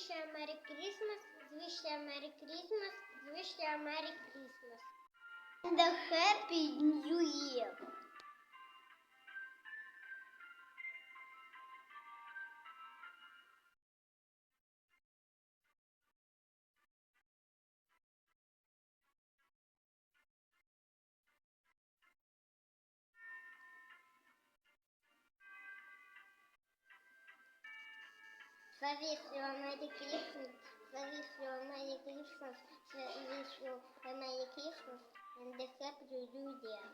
Звіща Мері Крісмас, звіща Мері Крісмас, звіща Мері Крісмас. The Happy New Year. A Merry Christmas, so wish you a Merry Christmas and a Happy New Year.